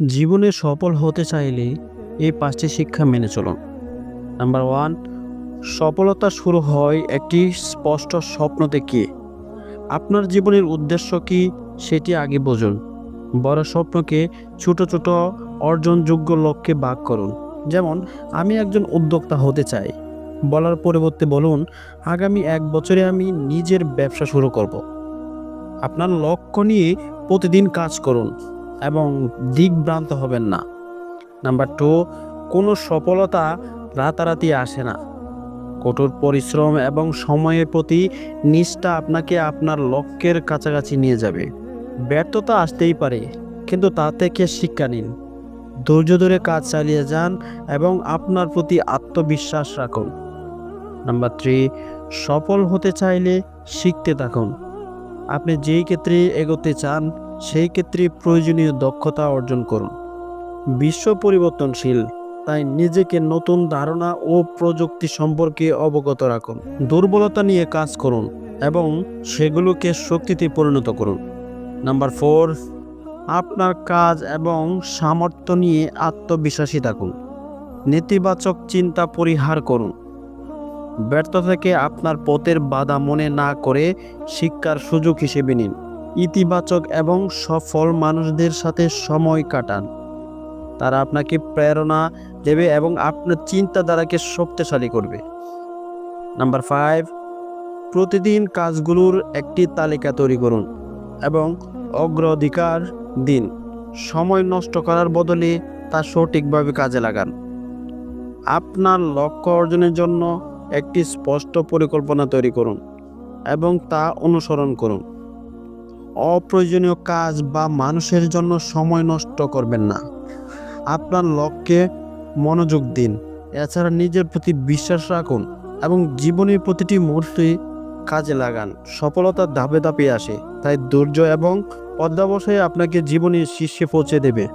জীবনে সফল হতে চাইলে এই পাঁচটি শিক্ষা মেনে চলুন। নাম্বার ওয়ান, সফলতা শুরু হয় একটি স্পষ্ট স্বপ্ন থেকে আপনার জীবনের উদ্দেশ্য কি সেটি আগে বুঝুন। বড় স্বপ্নকে ছোট ছোট অর্জনযোগ্য লক্ষ্যে ভাগ করুন। যেমন, আমি একজন উদ্যোক্তা হতে চাই। বলার পরিবর্তে বলুন, আগামী এক বছরে আমি নিজের ব্যবসা শুরু করব। আপনার লক্ষ্য নিয়ে প্রতিদিন কাজ করুন। এবং দিকভ্রান্ত হবেন না। নাম্বার টু, কোনো সফলতা রাতারাতি আসে না। কঠোর পরিশ্রম এবং সময়ের প্রতি নিষ্ঠা আপনাকে আপনার লক্ষ্যের কাছাকাছি নিয়ে যাবে। ব্যর্থতা আসতেই পারে, কিন্তু তা থেকে শিক্ষা নিন। ধৈর্য ধরে কাজ চালিয়ে যান এবং আপনার প্রতি আত্মবিশ্বাস রাখুন। নাম্বার থ্রি, সফল হতে চাইলে শিখতে থাকুন। আপনি যেই ক্ষেত্রে এগোতে চান, সেই ক্ষেত্রে প্রয়োজনীয় দক্ষতা অর্জন করুন। বিশ্ব পরিবর্তনশীল, তাই নিজেকে নতুন ধারণা ও প্রযুক্তি সম্পর্কে অবগত রাখুন। দুর্বলতা নিয়ে কাজ করুন এবং সেগুলোকে শক্তিতে পরিণত করুন। নাম্বার ফোর, আপনার কাজ এবং সামর্থ্য নিয়ে আত্মবিশ্বাসী থাকুন। নেতিবাচক চিন্তা পরিহার করুন। ব্যর্থ থেকে আপনার পথের বাধা মনে না করে শিক্ষার সুযোগ হিসেবে নিন। ইতিবাচক এবং সফল মানুষদের সাথে সময় কাটান। তারা আপনাকে প্রেরণা দেবে এবং আপনার চিন্তাধারাকে শক্তিশালী করবে। নাম্বার ফাইভ, প্রতিদিন কাজগুলোর একটি তালিকা তৈরি করুন এবং অগ্রাধিকার দিন। সময় নষ্ট করার বদলে তা সঠিকভাবে কাজে লাগান। আপনার লক্ষ্য অর্জনের জন্য একটি স্পষ্ট পরিকল্পনা তৈরি করুন এবং তা অনুসরণ করুন। অপ্রয়োজনীয় কাজ বা মানুষের জন্য সময় নষ্ট করবেন না। আপনার লক্ষ্যে মনোযোগ দিন। এছাড়া নিজের প্রতি বিশ্বাস রাখুন এবং জীবনের প্রতিটি মুহূর্তে কাজে লাগান। সফলতা ধাপে ধাপে আসে, তাই ধৈর্য এবং অধ্যাবসায় আপনাকে জীবনের শীর্ষে পৌঁছে দেবে।